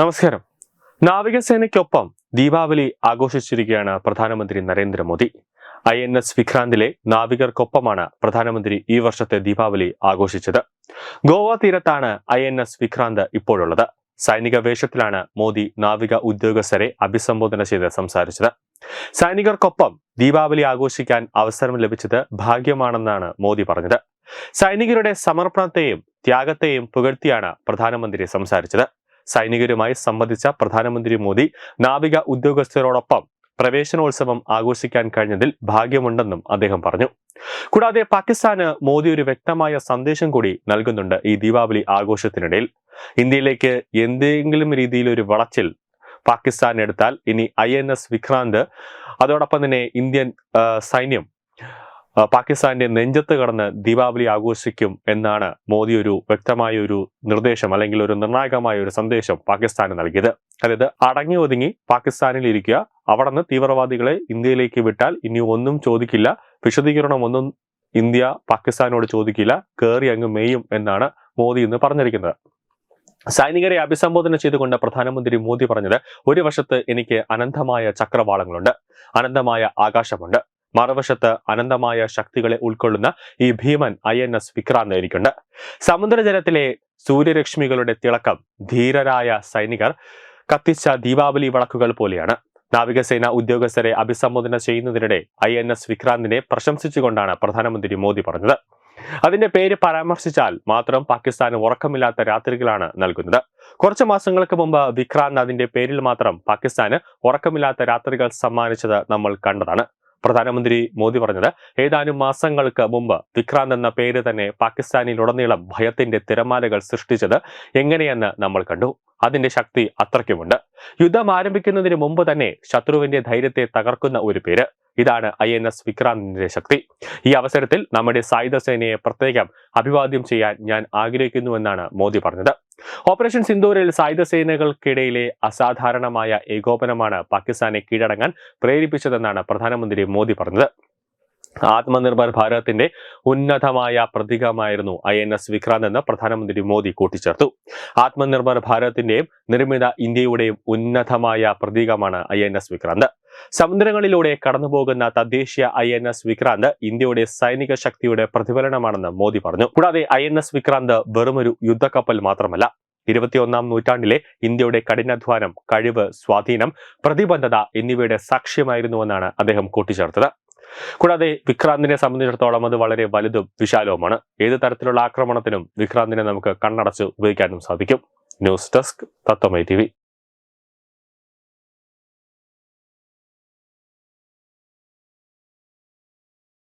നമസ്കാരം. നാവികസേനയ്ക്കൊപ്പം ദീപാവലി ആഘോഷിച്ചിരിക്കുകയാണ് പ്രധാനമന്ത്രി നരേന്ദ്രമോദി. ഐ എൻ എസ് വിക്രാന്തിലെ നാവികർക്കൊപ്പമാണ് പ്രധാനമന്ത്രി ഈ വർഷത്തെ ദീപാവലി ആഘോഷിച്ചത്. ഗോവ തീരത്താണ് ഐ എൻ എസ് വിക്രാന്ത് ഇപ്പോഴുള്ളത്. സൈനിക വേഷത്തിലാണ് മോദി നാവിക ഉദ്യോഗസ്ഥരെ അഭിസംബോധന ചെയ്ത് സംസാരിച്ചത്. സൈനികർക്കൊപ്പം ദീപാവലി ആഘോഷിക്കാൻ അവസരം ലഭിച്ചത് ഭാഗ്യമാണെന്നാണ് മോദി പറഞ്ഞത്. സൈനികരുടെ സമർപ്പണത്തെയും ത്യാഗത്തെയും പുകഴ്ത്തിയാണ് പ്രധാനമന്ത്രി സംസാരിച്ചത്. സൈനികരുമായി സംബന്ധിച്ച പ്രധാനമന്ത്രി മോദി നാവിക ഉദ്യോഗസ്ഥരോടൊപ്പം പ്രവേശനോത്സവം ആഘോഷിക്കാൻ കഴിഞ്ഞതിൽ ഭാഗ്യമുണ്ടെന്നും അദ്ദേഹം പറഞ്ഞു. കൂടാതെ പാകിസ്ഥാന് മോദി ഒരു വ്യക്തമായ സന്ദേശം കൂടി നൽകുന്നുണ്ട് ഈ ദീപാവലി ആഘോഷത്തിനിടയിൽ. ഇന്ത്യയിലേക്ക് എന്തെങ്കിലും രീതിയിൽ ഒരു വളച്ചിൽ പാകിസ്ഥാൻ എടുത്താൽ ഇനി ഐ എൻ എസ് വിക്രാന്ത് അതോടൊപ്പം തന്നെ ഇന്ത്യൻ സൈന്യം പാകിസ്ഥാന്റെ നെഞ്ചത്ത് കടന്ന് ദീപാവലി ആഘോഷിക്കും എന്നാണ് മോദി ഒരു വ്യക്തമായ ഒരു നിർദ്ദേശം അല്ലെങ്കിൽ ഒരു നിർണായകമായ ഒരു സന്ദേശം പാകിസ്ഥാന് നൽകിയത്. അതായത് അടങ്ങി ഒതുങ്ങി പാകിസ്ഥാനിൽ ഇരിക്കുക അവിടെ നിന്ന് തീവ്രവാദികളെ ഇന്ത്യയിലേക്ക് വിട്ടാൽ ഇനി ഒന്നും ചോദിക്കില്ല വിശദീകരണം ഒന്നും ഇന്ത്യ പാകിസ്ഥാനോട് ചോദിക്കില്ല കയറി അങ്ങ് മെയ്യും എന്നാണ് മോദി ഇന്ന് പറഞ്ഞിരിക്കുന്നത്. സൈനികരെ അഭിസംബോധന ചെയ്തുകൊണ്ട് പ്രധാനമന്ത്രി മോദി പറഞ്ഞത് ഒരു വശത്ത് എനിക്ക് അനന്തമായ ചക്രവാളങ്ങളുണ്ട് അനന്തമായ ആകാശമുണ്ട് മറുവശത്ത് അനന്തമായ ശക്തികളെ ഉൾക്കൊള്ളുന്ന ഈ ഭീമൻ ഐ എൻ എസ് വിക്രാന്ത് എനിക്കുണ്ട് സമുദ്രജലത്തിലെ സൂര്യരശ്മികളുടെ തിളക്കം ധീരരായ സൈനികർ കത്തിച്ച ദീപാവലി വിളക്കുകൾ പോലെയാണ്. നാവികസേന ഉദ്യോഗസ്ഥരെ അഭിസംബോധന ചെയ്യുന്നതിനിടെ ഐ എൻ എസ് വിക്രാന്തിനെ പ്രശംസിച്ചുകൊണ്ടാണ് പ്രധാനമന്ത്രി മോദി പറഞ്ഞത്. അതിന്റെ പേര് പരാമർശിച്ചാൽ മാത്രം പാകിസ്ഥാന് ഉറക്കമില്ലാത്ത രാത്രികളാണ് നൽകുന്നത്. കുറച്ച് മാസങ്ങൾക്ക് മുമ്പ് വിക്രാന്ത് അതിന്റെ പേരിൽ മാത്രം പാകിസ്ഥാന് ഉറക്കമില്ലാത്ത രാത്രികൾ സമ്മാനിച്ചത് നമ്മൾ കണ്ടതാണ്. പ്രധാനമന്ത്രി മോദി പറഞ്ഞത് ഏതാനും മാസങ്ങൾക്ക് മുമ്പ് വിക്രാന്ത് എന്ന പേര് തന്നെ പാകിസ്ഥാനിലുടനീളം ഭയത്തിന്റെ തിരമാലകൾ സൃഷ്ടിച്ചത് എങ്ങനെയെന്ന് നമ്മൾ കണ്ടു. അതിന്റെ ശക്തി അത്രയ്ക്കുമുണ്ട്. യുദ്ധം ആരംഭിക്കുന്നതിന് മുമ്പ് തന്നെ ശത്രുവിന്റെ ധൈര്യത്തെ തകർക്കുന്ന ഒരു പേര്. ഇതാണ് ഐ എൻ എസ് വിക്രാന്തിന്റെ ശക്തി. ഈ അവസരത്തിൽ നമ്മുടെ സായുധ സേനയെ പ്രത്യേകം അഭിവാദ്യം ചെയ്യാൻ ഞാൻ ആഗ്രഹിക്കുന്നുവെന്നാണ് മോദി പറഞ്ഞത്. ഓപ്പറേഷൻ സിന്ദൂരിൽ സായുധ സേനകൾക്കിടയിലെ അസാധാരണമായ ഏകോപനമാണ് പാകിസ്ഥാനെ കീഴടങ്ങാൻ പ്രേരിപ്പിച്ചതെന്നാണ് പ്രധാനമന്ത്രി മോദി പറഞ്ഞത്. ആത്മനിർഭർ ഭാരതത്തിന്റെ ഉന്നതമായ പ്രതീകമായിരുന്നു ഐ എൻ എസ് വിക്രാന്ത് എന്ന് പ്രധാനമന്ത്രി മോദി കൂട്ടിച്ചേർത്തു. ആത്മനിർഭർ ഭാരതത്തിന്റെയും നിർമ്മിത ഇന്ത്യയുടെയും ഉന്നതമായ പ്രതീകമാണ് ഐ എൻ എസ് വിക്രാന്ത്. സമുദ്രങ്ങളിലൂടെ കടന്നുപോകുന്ന തദ്ദേശീയ ഐ എൻ എസ് വിക്രാന്ത് ഇന്ത്യയുടെ സൈനിക ശക്തിയുടെ പ്രതിഫലനമാണെന്ന് മോദി പറഞ്ഞു. കൂടാതെ ഐ എൻ എസ് വിക്രാന്ത് വെറുമൊരു യുദ്ധക്കപ്പൽ മാത്രമല്ല. ഇരുപത്തിയൊന്നാം നൂറ്റാണ്ടിലെ ഇന്ത്യയുടെ കഠിനാധ്വാനം കഴിവ് സ്വാധീനം പ്രതിബദ്ധത എന്നിവയുടെ സാക്ഷ്യമായിരുന്നുവെന്നാണ് അദ്ദേഹം കൂട്ടിച്ചേർത്തത്. കൂടാതെ വിക്രാന്തിനെ സംബന്ധിച്ചിടത്തോളം അത് വളരെ വലുതും വിശാലവുമാണ്. ഏത് തരത്തിലുള്ള ആക്രമണത്തിനും വിക്രാന്തിനെ നമുക്ക് കണ്ണടച്ച് ഉപയോഗിക്കാനും സാധിക്കും. ന്യൂസ് ഡെസ്ക് തത്വമൈ ടി